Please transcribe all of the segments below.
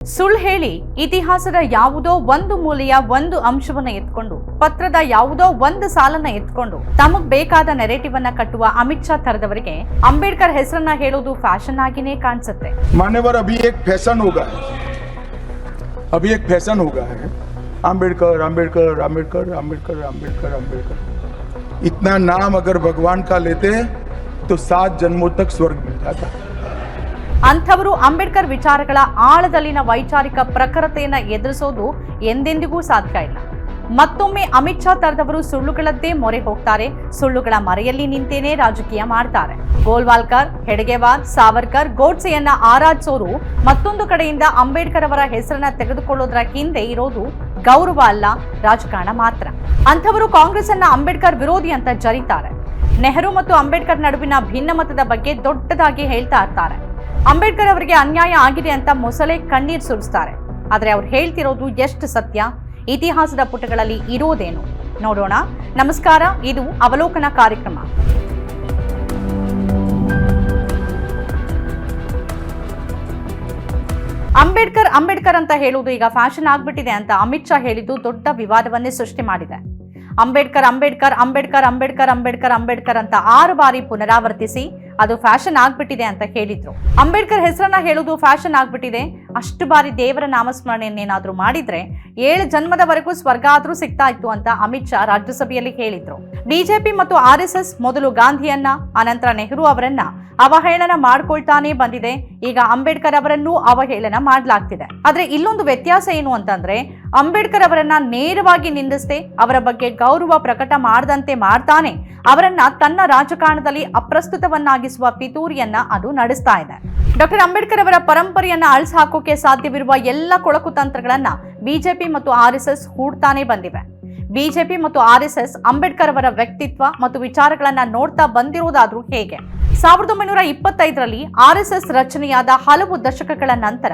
ಸುಳ್ಳು ಹೇಳಿ ಇತಿಹಾಸದ ಯಾವುದೋ ಒಂದು ಮೂಲೆಯ ಒಂದು ಅಂಶವನ್ನ ಎತ್ಕೊಂಡು ಪತ್ರದ ಯಾವುದೋ ಒಂದು ಸಾಲನ್ನ ಎತ್ಕೊಂಡು ತಮಗ್ ಬೇಕಾದ ನೆರೆಟಿವ್ ಅನ್ನ ಕಟ್ಟುವ ಅಮಿತ್ ಶಾ ತರದವರಿಗೆ ಅಂಬೇಡ್ಕರ್ ಹೆಸರನ್ನ ಹೇಳೋದು ಫ್ಯಾಷನ್ ಆಗಿನೇ ಕಾಣಿಸುತ್ತೆ मान्यवर अभी एक फैशन हो गया है अभी एक फैशन हो गया है आम्बेडकर आम्बेडकर आम्बेडकर आम्बेडकर आम्बेडकर आम्बेडकर इतना नाम अगर भगवान का लेते तो सात जन्मों तक स्वर्ग मिल जाता ಅಂಥವರು ಅಂಬೇಡ್ಕರ್ ವಿಚಾರಗಳ ಆಳದಲ್ಲಿನ ವೈಚಾರಿಕ ಪ್ರಖರತೆಯನ್ನು ಎದುರಿಸೋದು ಎಂದೆಂದಿಗೂ ಸಾಧ್ಯ ಇಲ್ಲ. ಮತ್ತೊಮ್ಮೆ ಅಮಿತ್ ಶಾ ತರದವರು ಸುಳ್ಳುಗಳದ್ದೇ ಮೊರೆ ಹೋಗ್ತಾರೆ, ಸುಳ್ಳುಗಳ ಮರೆಯಲ್ಲಿ ನಿಂತೇನೆ ರಾಜಕೀಯ ಮಾಡ್ತಾರೆ. ಗೋಲ್ವಾಲ್ಕರ್, ಹೆಡ್ಗೆವಾರ್, ಸಾವರ್ಕರ್, ಗೋಡ್ಸೆಯನ್ನ ಆರಾಧಿಸೋರು ಮತ್ತೊಂದು ಕಡೆಯಿಂದ ಅಂಬೇಡ್ಕರ್ ಅವರ ಹೆಸರನ್ನ ತೆಗೆದುಕೊಳ್ಳೋದ್ರ ಹಿಂದೆ ಇರೋದು ಗೌರವ ಅಲ್ಲ, ರಾಜಕಾರಣ ಮಾತ್ರ. ಅಂಥವರು ಕಾಂಗ್ರೆಸ್ ಅನ್ನ ಅಂಬೇಡ್ಕರ್ ವಿರೋಧಿ ಅಂತ ಜರಿತಾರೆ. ನೆಹರು ಮತ್ತು ಅಂಬೇಡ್ಕರ್ ನಡುವಿನ ಭಿನ್ನಮತದ ಬಗ್ಗೆ ದೊಡ್ಡದಾಗಿ ಹೇಳ್ತಾ ಇರ್ತಾರೆ. ಅಂಬೇಡ್ಕರ್ ಅವರಿಗೆ ಅನ್ಯಾಯ ಆಗಿದೆ ಅಂತ ಮೊಸಳೆ ಕಣ್ಣೀರು ಸುರಿಸ್ತಾರೆ. ಆದರೆ ಅವ್ರು ಹೇಳ್ತಿರೋದು ಎಷ್ಟು ಸತ್ಯ? ಇತಿಹಾಸದ ಪುಟಗಳಲ್ಲಿ ಇರೋದೇನು? ನೋಡೋಣ. ನಮಸ್ಕಾರ, ಇದು ಅವಲೋಕನ ಕಾರ್ಯಕ್ರಮ. ಅಂಬೇಡ್ಕರ್ ಅಂಬೇಡ್ಕರ್ ಅಂತ ಹೇಳುವುದು ಈಗ ಫ್ಯಾಷನ್ ಆಗ್ಬಿಟ್ಟಿದೆ ಅಂತ ಅಮಿತ್ ಶಾ ಹೇಳಿದ್ದು ದೊಡ್ಡ ವಿವಾದವನ್ನೇ ಸೃಷ್ಟಿ ಮಾಡಿದೆ. ಅಂಬೇಡ್ಕರ್ ಅಂಬೇಡ್ಕರ್ ಅಂಬೇಡ್ಕರ್ ಅಂಬೇಡ್ಕರ್ ಅಂಬೇಡ್ಕರ್ ಅಂಬೇಡ್ಕರ್ ಅಂತ ಆರು ಬಾರಿ ಪುನರಾವರ್ತಿಸಿ ಅದು ಫ್ಯಾಷನ್ ಆಗ್ಬಿಟ್ಟಿದೆ ಅಂತ ಹೇಳಿದ್ರು ಅಂಬೇಡ್ಕರ್ ಹೆಸರನ್ನ ಹೇಳೋದು ಫ್ಯಾಷನ್ ಆಗ್ಬಿಟ್ಟಿದೆ. ಅಷ್ಟು ಬಾರಿ ದೇವರ ನಾಮಸ್ಮರಣೆಯನ್ನೇನಾದರೂ ಮಾಡಿದ್ರೆ ಏಳು ಜನ್ಮದವರೆಗೂ ಸ್ವರ್ಗ ಆದರೂ ಸಿಗ್ತಾ ಇತ್ತು ಅಂತ ಅಮಿತ್ ಶಾ ರಾಜ್ಯಸಭೆಯಲ್ಲಿ ಹೇಳಿದ್ರು. ಬಿಜೆಪಿ ಮತ್ತು ಆರ್ ಎಸ್ ಎಸ್ ಮೊದಲು ಗಾಂಧಿಯನ್ನ ಅನಂತರ ನೆಹರು ಅವರನ್ನ ಅವಹೇಳನ ಮಾಡ್ಕೊಳ್ತಾನೆ ಬಂದಿದೆ. ಈಗ ಅಂಬೇಡ್ಕರ್ ಅವರನ್ನೂ ಅವಹೇಳನ ಮಾಡಲಾಗ್ತಿದೆ. ಆದ್ರೆ ಇಲ್ಲೊಂದು ವ್ಯತ್ಯಾಸ ಏನು ಅಂತಂದ್ರೆ ಅಂಬೇಡ್ಕರ್ ಅವರನ್ನ ನೇರವಾಗಿ ನಿಂದಿಸದೆ ಅವರ ಬಗ್ಗೆ ಗೌರವ ಪ್ರಕಟ ಮಾಡದಂತೆ ಮಾಡ್ತಾನೆ. ಅವರನ್ನ ತನ್ನ ರಾಜಕಾರಣದಲ್ಲಿ ಅಪ್ರಸ್ತುತವನ್ನಾಗಿಸುವ ಪಿತೂರಿಯನ್ನ ಅದು ನಡೆಸ್ತಾ ಇದೆ. ಡಾಕ್ಟರ್ ಅಂಬೇಡ್ಕರ್ ಅವರ ಪರಂಪರೆಯನ್ನ ಅಳಿಸಿ ಹಾಕೋಕೆ ಸಾಧ್ಯವಿರುವ ಎಲ್ಲ ಕೊಳಕು ತಂತ್ರಗಳನ್ನು ಬಿಜೆಪಿ ಮತ್ತು ಆರ್ ಎಸ್ ಎಸ್ ಹೂಡ್ತಾನೆ ಬಂದಿವೆ. ಬಿಜೆಪಿ ಮತ್ತು ಆರ್ ಎಸ್ ಎಸ್ ಅಂಬೇಡ್ಕರ್ ಅವರ ವ್ಯಕ್ತಿತ್ವ ಮತ್ತು ವಿಚಾರಗಳನ್ನು ನೋಡ್ತಾ ಬಂದಿರುವುದಾದ್ರೂ ಹೇಗೆ? ಸಾವಿರದ ಒಂಬೈನೂರ ಇಪ್ಪತ್ತೈದರಲ್ಲಿ ಆರ್ ಎಸ್ ಎಸ್ ರಚನೆಯಾದ ಹಲವು ದಶಕಗಳ ನಂತರ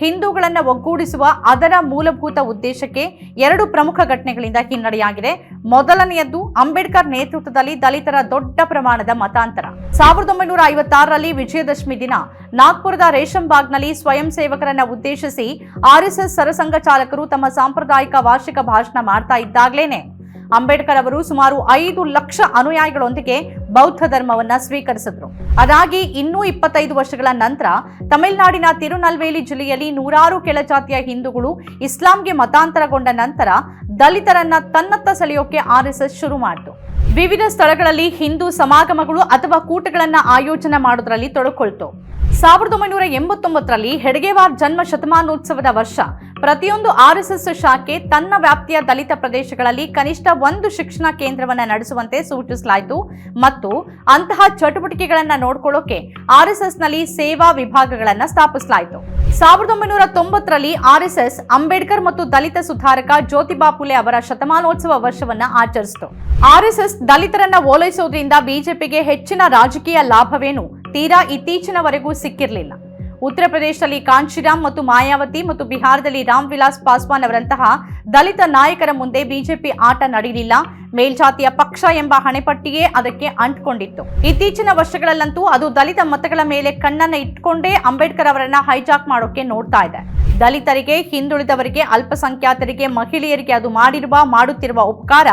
ಹಿಂದೂಗಳನ್ನು ಒಗ್ಗೂಡಿಸುವ ಅದರ ಮೂಲಭೂತ ಉದ್ದೇಶಕ್ಕೆ ಎರಡು ಪ್ರಮುಖ ಘಟನೆಗಳಿಂದ ಹಿನ್ನಡೆಯಾಗಿದೆ. ಮೊದಲನೆಯದ್ದು ಅಂಬೇಡ್ಕರ್ ನೇತೃತ್ವದಲ್ಲಿ ದಲಿತರ ದೊಡ್ಡ ಪ್ರಮಾಣದ ಮತಾಂತರ. ಸಾವಿರದ ಒಂಬೈನೂರ ಐವತ್ತಾರರಲ್ಲಿ ವಿಜಯದಶಮಿ ದಿನ ನಾಗ್ಪುರದ ರೇಷಂಬಾಗ್ನಲ್ಲಿ ಸ್ವಯಂ ಸೇವಕರನ್ನು ಉದ್ದೇಶಿಸಿ ಆರ್ಎಸ್ಎಸ್ ಸರಸಂಘ ಚಾಲಕರು ತಮ್ಮ ಸಾಂಪ್ರದಾಯಿಕ ವಾರ್ಷಿಕ ಭಾಷಣ ಮಾಡ್ತಾ ಇದ್ದಾಗ್ಲೇನೆ. ಅಂಬೇಡ್ಕರ್ ಅವರು ಸುಮಾರು ಐದು ಲಕ್ಷ ಅನುಯಾಯಿಗಳೊಂದಿಗೆ ಬೌದ್ಧ ಧರ್ಮವನ್ನ ಸ್ವೀಕರಿಸಿದ್ರು. ಅದಾಗಿ ಇನ್ನೂ ಇಪ್ಪತ್ತೈದು ವರ್ಷಗಳ ನಂತರ ತಮಿಳುನಾಡಿನ ತಿರುನಲ್ವೇಲಿ ಜಿಲ್ಲೆಯಲ್ಲಿ ನೂರಾರು ಕೆಳಜಾತಿಯ ಹಿಂದೂಗಳು ಇಸ್ಲಾಂಗೆ ಮತಾಂತರಗೊಂಡ ನಂತರ ದಲಿತರನ್ನ ತನ್ನತ್ತ ಸೆಳೆಯೋಕೆ ಆರ್ಎಸ್ಎಸ್ ಶುರು ಮಾಡಿತು. ವಿವಿಧ ಸ್ಥಳಗಳಲ್ಲಿ ಹಿಂದೂ ಸಮಾಗಮಗಳು ಅಥವಾ ಕೂಟಗಳನ್ನು ಆಯೋಜನೆ ಮಾಡೋದ್ರಲ್ಲಿ ತೊಡಕೊಳ್ತು. ಸಾವಿರದ ಒಂಬೈನೂರ ಎಂಬತ್ತೊಂಬತ್ತರಲ್ಲಿ ಹೆಡ್ಗೇವಾರ್ ಜನ್ಮ ಶತಮಾನೋತ್ಸವದ ವರ್ಷ. ಪ್ರತಿಯೊಂದು ಆರ್ಎಸ್ಎಸ್ ಶಾಖೆ ತನ್ನ ವ್ಯಾಪ್ತಿಯ ದಲಿತ ಪ್ರದೇಶಗಳಲ್ಲಿ ಕನಿಷ್ಠ ಒಂದು ಶಿಕ್ಷಣ ಕೇಂದ್ರವನ್ನು ನಡೆಸುವಂತೆ ಸೂಚಿಸಲಾಯಿತು. ಮತ್ತು ಅಂತಹ ಚಟುವಟಿಕೆಗಳನ್ನು ನೋಡ್ಕೊಳ್ಳೋಕೆ ಆರ್ಎಸ್ಎಸ್ನಲ್ಲಿ ಸೇವಾ ವಿಭಾಗಗಳನ್ನು ಸ್ಥಾಪಿಸಲಾಯಿತು. ಸಾವಿರದ ಒಂಬೈನೂರ ತೊಂಬತ್ತರಲ್ಲಿ ಆರ್ಎಸ್ಎಸ್ ಅಂಬೇಡ್ಕರ್ ಮತ್ತು ದಲಿತ ಸುಧಾರಕ ಜ್ಯೋತಿಬಾ ಫುಲೆ ಅವರ ಶತಮಾನೋತ್ಸವ ವರ್ಷವನ್ನ ಆಚರಿಸಿತು. ಆರ್ಎಸ್ಎಸ್ ದಲಿತರನ್ನ ಓಲೈಸುವುದರಿಂದ ಬಿಜೆಪಿಗೆ ಹೆಚ್ಚಿನ ರಾಜಕೀಯ ಲಾಭವೇನು? ತೀರಾ ಇತ್ತೀಚಿನವರೆಗೂ ಸಿಕ್ಕಿರಲಿಲ್ಲ. ಉತ್ತರ ಪ್ರದೇಶದಲ್ಲಿ ಕಾಂಚಿರಾಮ್ ಮತ್ತು ಮಾಯಾವತಿ ಮತ್ತು ಬಿಹಾರದಲ್ಲಿ ರಾಮ್ ವಿಲಾಸ್ ಪಾಸ್ವಾನ್ ಅವರಂತಹ ದಲಿತ ನಾಯಕರ ಮುಂದೆ ಬಿಜೆಪಿ ಆಟ ನಡೆಯಲಿಲ್ಲ ಮೇಲ್ಜಾತಿಯ ಪಕ್ಷ ಎಂಬ ಹಣೆಪಟ್ಟಿಯೇ ಅದಕ್ಕೆ ಅಂಟ್ಕೊಂಡಿತ್ತು. ಇತ್ತೀಚಿನ ವರ್ಷಗಳಲ್ಲಂತೂ ಅದು ದಲಿತ ಮತಗಳ ಮೇಲೆ ಕಣ್ಣನ್ನ ಇಟ್ಕೊಂಡೇ ಅಂಬೇಡ್ಕರ್ ಅವರನ್ನ ಹೈಜಾಕ್ ಮಾಡೋಕೆ ನೋಡ್ತಾ ಇದೆ. ದಲಿತರಿಗೆ, ಹಿಂದುಳಿದವರಿಗೆ, ಅಲ್ಪಸಂಖ್ಯಾತರಿಗೆ, ಮಹಿಳೆಯರಿಗೆ ಅದು ಮಾಡಿರುವ, ಮಾಡುತ್ತಿರುವ ಉಪಕಾರ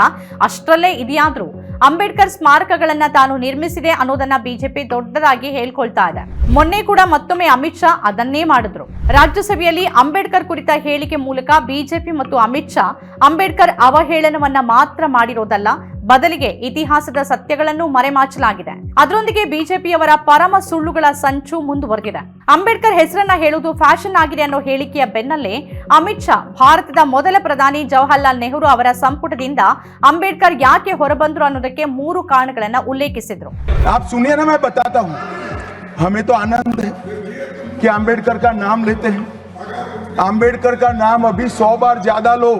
ಅಷ್ಟರಲ್ಲೇ ಇದೆಯಾದ್ರೂ ಅಂಬೇಡ್ಕರ್ ಸ್ಮಾರಕಗಳನ್ನ ತಾನು ನಿರ್ಮಿಸಿದೆ ಅನ್ನೋದನ್ನ ಬಿಜೆಪಿ ದೊಡ್ಡದಾಗಿ ಹೇಳ್ಕೊಳ್ತಾ ಇದೆ. ಮೊನ್ನೆ ಕೂಡ ಮತ್ತೊಮ್ಮೆ ಅಮಿತ್ ಶಾ ಅದನ್ನೇ ಮಾಡಿದ್ರು. ರಾಜ್ಯಸಭೆಯಲ್ಲಿ ಅಂಬೇಡ್ಕರ್ ಕುರಿತ ಹೇಳಿಕೆ ಮೂಲಕ ಬಿಜೆಪಿ ಮತ್ತು ಅಮಿತ್ ಶಾ ಅಂಬೇಡ್ಕರ್ ಅವಹೇಳನವನ್ನ ಮಾತ್ರ ಮಾಡಿರೋದಲ್ಲ ಬದಲಿಗೆ ಇತಿಹಾಸದ ಸತ್ಯಗಳನ್ನು ಮರೆಮಾಚಲಾಗಿದೆ ಅದರೊಂದಿಗೆ ಬಿಜೆಪಿಯವರ ಪರಮ ಸುಳ್ಳುಗಳ ಸಂಚು ಮುಂದುವರೆದಿದೆ ಅಂಬೇಡ್ಕರ್ ಹೆಸರನ್ನ ಹೇಳುವುದು ಫ್ಯಾಷನ್ ಆಗಿದೆ ಅನ್ನೋ ಹೇಳಿಕೆಯ ಬೆನ್ನಲ್ಲೇ ಅಮಿತ್ ಶಾ ಭಾರತದ ಮೊದಲ ಪ್ರಧಾನಿ ಜವಾಹರ್ಲಾಲ್ ನೆಹರು ಅವರ ಸಂಪುಟದಿಂದ ಅಂಬೇಡ್ಕರ್ ಯಾಕೆ ಹೊರಬಂದ್ರು ಅನ್ನೋದಕ್ಕೆ ಮೂರು ಕಾರಣಗಳನ್ನ ಉಲ್ಲೇಖಿಸಿದ್ರು आप सुनिए ना मैं बताता हूँ हमें तो आनंद है कि आम्बेडकर का नाम लेते हैं आम्बेडकर का नाम अभी सौ बार ज्यादा लो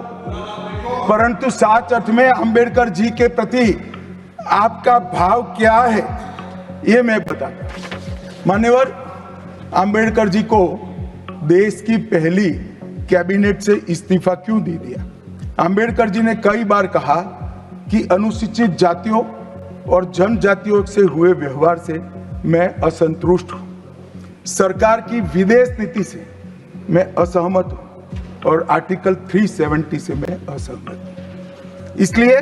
परंतु साच अर्थ में आम्बेडकर जी के प्रति आपका भाव क्या है, ये मैं बताता मान्यवर आम्बेडकर जी को देश की पहली कैबिनेट से इस्तीफा क्यों दे दिया? अंबेडकर जी ने कई बार कहा कि अनुसूचित जातियों और जनजातियों से हुए व्यवहार से मैं असंतुष्ट हूँ। सरकार की विदेश नीति से मैं असहमत हूँ। और आर्टिकल 370 से मैं असहमत इसलिए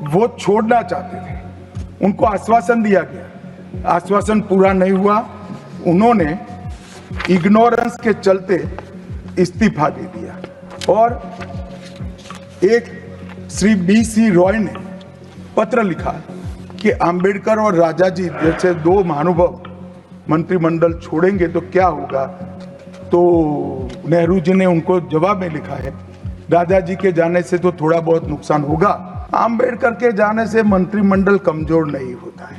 वो छोड़ना चाहते थे। उनको आश्वासन दिया गया। आश्वासन पूरा नहीं हुआ। उन्होंने इग्नोरेंस के चलते इस्तीफा दे दिया। और एक श्री बी सी रॉय ने पत्र लिखा कि अंबेडकर और राजा जी जैसे दो महानुभव मंत्रिमंडल छोड़ेंगे तो क्या होगा? तो नेहरू जी ने उनको जवाब में लिखा है, दादाजी के जाने से तो थोड़ा बहुत नुकसान होगा। अंबेडकर के जाने से मंत्रिमंडल कमज़ोर नहीं होता है।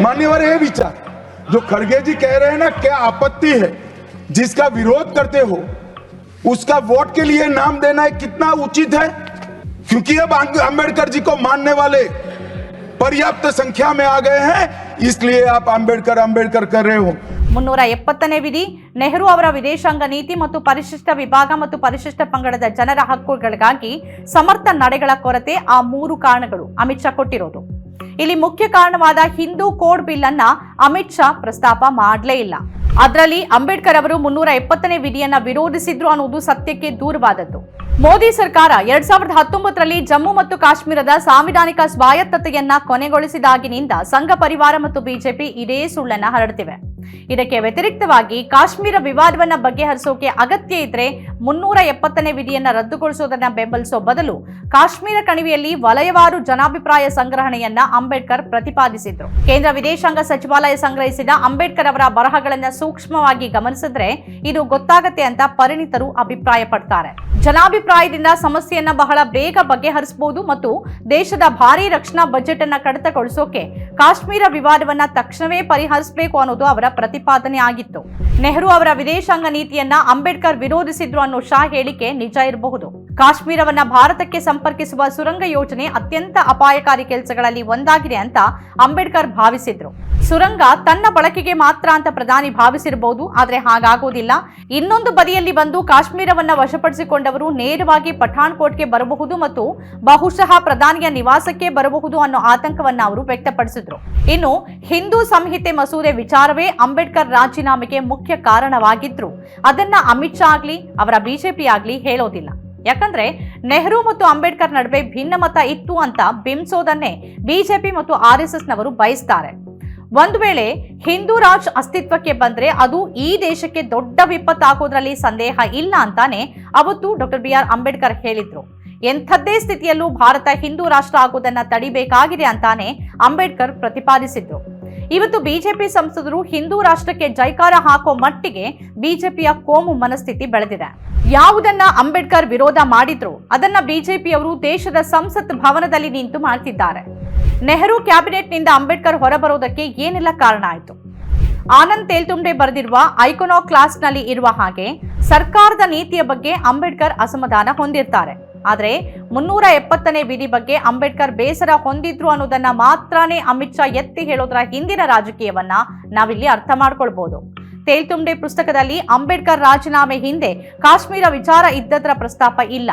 मान्यवर है विचार, जो खड़गे जी कह रहे हैं ना, क्या आपत्ति है? जिसका विरोध करते हो, उसका वोट के लिए नाम देना है कितना उचित है? क्योंकि अब अंबेडकर जी को मानने वाले पर्याप्त संख्या में आ गए हैं इसलिए आप अंबेडकर अंबेडकर कर रहे हो ಮುನ್ನೂರ ಎಪ್ಪತ್ತನೇ ವಿಧಿ ನೆಹರು ಅವರ ವಿದೇಶಾಂಗ ನೀತಿ ಮತ್ತು ಪರಿಶಿಷ್ಟ ವಿಭಾಗ ಮತ್ತು ಪರಿಶಿಷ್ಟ ಪಂಗಡದ ಜನರ ಹಕ್ಕುಗಳಿಗಾಗಿ ಸಮರ್ಥ ನಡೆಗಳ ಕೊರತೆ ಆ ಮೂರು ಕಾರಣಗಳು ಅಮಿತ್ ಶಾ ಕೊಟ್ಟಿರೋದು ಇಲ್ಲಿ ಮುಖ್ಯ ಕಾರಣವಾದ ಹಿಂದೂ ಕೋಡ್ ಬಿಲ್ ಅನ್ನ ಅಮಿತ್ ಶಾ ಪ್ರಸ್ತಾಪ ಮಾಡಲೇ ಇಲ್ಲ ಅದರಲ್ಲಿ ಅಂಬೇಡ್ಕರ್ ಅವರು ಮುನ್ನೂರ ಎಪ್ಪತ್ತನೇ ವಿಧಿಯನ್ನ ವಿರೋಧಿಸಿದ್ರು ಅನ್ನೋದು ಸತ್ಯಕ್ಕೆ ದೂರವಾದದ್ದು. ಮೋದಿ ಸರ್ಕಾರ ಎರಡ್ ಸಾವಿರದ ಹತ್ತೊಂಬತ್ತರಲ್ಲಿ ಜಮ್ಮು ಮತ್ತು ಕಾಶ್ಮೀರದ ಸಾಂವಿಧಾನಿಕ ಸ್ವಾಯತ್ತತೆಯನ್ನ ಕೊನೆಗೊಳಿಸಿದಾಗಿನಿಂದ ಸಂಘ ಪರಿವಾರ ಮತ್ತು ಬಿಜೆಪಿ ಇದೇ ಸುಳ್ಳನ್ನ ಹರಡ್ತಿವೆ. ಇದಕ್ಕೆ ವ್ಯತಿರಿಕ್ತವಾಗಿ ಕಾಶ್ಮೀರ ವಿವಾದವನ್ನ ಬಗೆಹರಿಸೋಕೆ ಅಗತ್ಯ ಇದ್ರೆ ಮುನ್ನೂರ ಎಪ್ಪತ್ತನೇ ವಿಧಿಯನ್ನ ರದ್ದುಗೊಳಿಸೋದನ್ನ ಬೆಂಬಲಿಸೋ ಬದಲು ಕಾಶ್ಮೀರ ಕಣಿವೆಯಲ್ಲಿ ವಲಯವಾರು ಜನಾಭಿಪ್ರಾಯ ಸಂಗ್ರಹಣೆಯನ್ನ ಅಂಬೇಡ್ಕರ್ ಪ್ರತಿಪಾದಿಸಿದ್ರು. ಕೇಂದ್ರ ವಿದೇಶಾಂಗ ಸಚಿವಾಲಯ ಸಂಗ್ರಹಿಸಿದ ಅಂಬೇಡ್ಕರ್ ಅವರ ಬರಹಗಳನ್ನ ಸೂಕ್ಷ್ಮವಾಗಿ ಗಮನಿಸಿದ್ರೆ ಇದು ಗೊತ್ತಾಗತ್ತೆ ಅಂತ ಪರಿಣಿತರು ಅಭಿಪ್ರಾಯ ಪಡ್ತಾರೆ ಜನಾಭಿಪ್ರಾಯದಿಂದ ಸಮಸ್ಯೆಯನ್ನ ಬಹಳ ಬೇಗ ಬಗೆಹರಿಸಬಹುದು ಮತ್ತು ದೇಶದ ಭಾರಿ ರಕ್ಷಣಾ ಬಜೆಟ್ ಅನ್ನ ಕಡಿತಗೊಳಿಸೋಕೆ ಕಾಶ್ಮೀರ ವಿವಾದವನ್ನ ತಕ್ಷಣವೇ ಪರಿಹರಿಸಬೇಕು ಅನ್ನೋದು ಅವರ ಪ್ರತಿಪಾದನೆ ಆಗಿತ್ತು. ನೆಹರು ಅವರ ವಿದೇಶಾಂಗ ನೀತಿಯನ್ನ ಅಂಬೇಡ್ಕರ್ ವಿರೋಧಿಸಿದ್ರು ಅನ್ನೋ ಶಾ ಹೇಳಿಕೆ ನಿಜ ಇರಬಹುದು. ಕಾಶ್ಮೀರವನ್ನ ಭಾರತಕ್ಕೆ ಸಂಪರ್ಕಿಸುವ ಸುರಂಗ ಯೋಜನೆ ಅತ್ಯಂತ ಅಪಾಯಕಾರಿ ಕೆಲಸಗಳಲ್ಲಿ ಒಂದಾಗಿದೆ ಅಂತ ಅಂಬೇಡ್ಕರ್ ಭಾವಿಸಿದ್ರು. ಸುರಂಗ ತನ್ನ ಬಳಕೆಗೆ ಮಾತ್ರ ಅಂತ ಪ್ರಧಾನಿ ಭಾವಿಸಿರಬಹುದು ಆದರೆ ಹಾಗಾಗೋದಿಲ್ಲ ಇನ್ನೊಂದು ಬದಿಯಲ್ಲಿ ಬಂದು ಕಾಶ್ಮೀರವನ್ನ ವಶಪಡಿಸಿಕೊಂಡವರು ನೇರವಾಗಿ ಪಠಾಣ್ ಪಠಾಣ್ಕೋಟ್ಗೆ ಬರಬಹುದು ಮತ್ತು ಬಹುಶಃ ಪ್ರಧಾನಿಯ ನಿವಾಸಕ್ಕೆ ಬರಬಹುದು ಅನ್ನೋ ಆತಂಕವನ್ನ ಅವರು ವ್ಯಕ್ತಪಡಿಸಿದ್ರು. ಇನ್ನು ಹಿಂದೂ ಸಂಹಿತೆ ಮಸೂದೆ ವಿಚಾರವೇ ಅಂಬೇಡ್ಕರ್ ರಾಜೀನಾಮೆಗೆ ಮುಖ್ಯ ಕಾರಣವಾಗಿದ್ರು. ಅದನ್ನ ಅಮಿತ್ ಶಾ ಆಗ್ಲಿ, ಅವರ ಬಿಜೆಪಿ ಆಗ್ಲಿ ಹೇಳೋದಿಲ್ಲ. ಯಾಕಂದ್ರೆ ನೆಹರು ಮತ್ತು ಅಂಬೇಡ್ಕರ್ ನಡುವೆ ಭಿನ್ನಮತ ಇತ್ತು ಅಂತ ಬಿಂಬಿಸೋದನ್ನೇ ಬಿಜೆಪಿ ಮತ್ತು ಆರ್ ಎಸ್ ಎಸ್ ನವರು ಬಯಸ್ತಾರೆ. ಒಂದು ವೇಳೆ ಹಿಂದೂ ರಾಜ್ ಅಸ್ತಿತ್ವಕ್ಕೆ ಬಂದ್ರೆ ಅದು ಈ ದೇಶಕ್ಕೆ ದೊಡ್ಡ ವಿಪತ್ತಾಗೋದ್ರಲ್ಲಿ ಸಂದೇಹ ಇಲ್ಲ ಅಂತಾನೆ ಅವತ್ತು ಡಾಕ್ಟರ್ ಬಿ ಆರ್ ಅಂಬೇಡ್ಕರ್ ಹೇಳಿದ್ರು. ಎಂಥದ್ದೇ ಸ್ಥಿತಿಯಲ್ಲೂ ಭಾರತ ಹಿಂದೂ ರಾಷ್ಟ್ರ ಆಗೋದನ್ನ ತಡಿಬೇಕಾಗಿದೆ ಅಂತಾನೆ ಅಂಬೇಡ್ಕರ್ ಪ್ರತಿಪಾದಿಸಿದ್ರು. ಇವತ್ತು ಬಿಜೆಪಿ ಸಂಸದರು ಹಿಂದೂ ರಾಷ್ಟ್ರಕ್ಕೆ ಜೈಕಾರ ಹಾಕೋ ಮಟ್ಟಿಗೆ ಬಿಜೆಪಿಯ ಕೋಮು ಮನಸ್ಥಿತಿ ಬೆಳೆದಿದೆ. ಯಾವುದನ್ನ ಅಂಬೇಡ್ಕರ್ ವಿರೋಧ ಮಾಡಿದ್ರು, ಅದನ್ನ ಬಿಜೆಪಿಯವರು ದೇಶದ ಸಂಸತ್ ಭವನದಲ್ಲಿ ನಿಂತು ಮಾಡ್ತಿದ್ದಾರೆ. ನೆಹರು ಕ್ಯಾಬಿನೆಟ್ನಿಂದ ಅಂಬೇಡ್ಕರ್ ಹೊರಬರೋದಕ್ಕೆ ಏನೆಲ್ಲ ಕಾರಣ ಆಯಿತು? ಆನಂದ್ ತೇಲ್ತುಂಬೆ ಬರೆದಿರುವ ಐಕೋನೋ ಕ್ಲಾಸ್ನಲ್ಲಿ ಇರುವ ಹಾಗೆ ಸರ್ಕಾರದ ನೀತಿಯ ಬಗ್ಗೆ ಅಂಬೇಡ್ಕರ್ ಅಸಮಾಧಾನ ಹೊಂದಿರ್ತಾರೆ. ಆದರೆ ಮುನ್ನೂರ ಎಪ್ಪತ್ತನೇ ವಿಧಿ ಬಗ್ಗೆ ಅಂಬೇಡ್ಕರ್ ಬೇಸರ ಹೊಂದಿದ್ರು ಅನ್ನೋದನ್ನ ಮಾತ್ರನೇ ಅಮಿತ್ ಶಾ ಎತ್ತಿ ಹೇಳೋದ್ರ ಹಿಂದಿನ ರಾಜಕೀಯವನ್ನ ನಾವಿಲ್ಲಿ ಅರ್ಥ ಮಾಡ್ಕೊಳ್ಬಹುದು ತೇಲ್ತುಂಬೆ ಪುಸ್ತಕದಲ್ಲಿ ಅಂಬೇಡ್ಕರ್ ರಾಜೀನಾಮೆ ಹಿಂದೆ ಕಾಶ್ಮೀರ ವಿಚಾರ ಇದ್ದದರ ಪ್ರಸ್ತಾಪ ಇಲ್ಲ.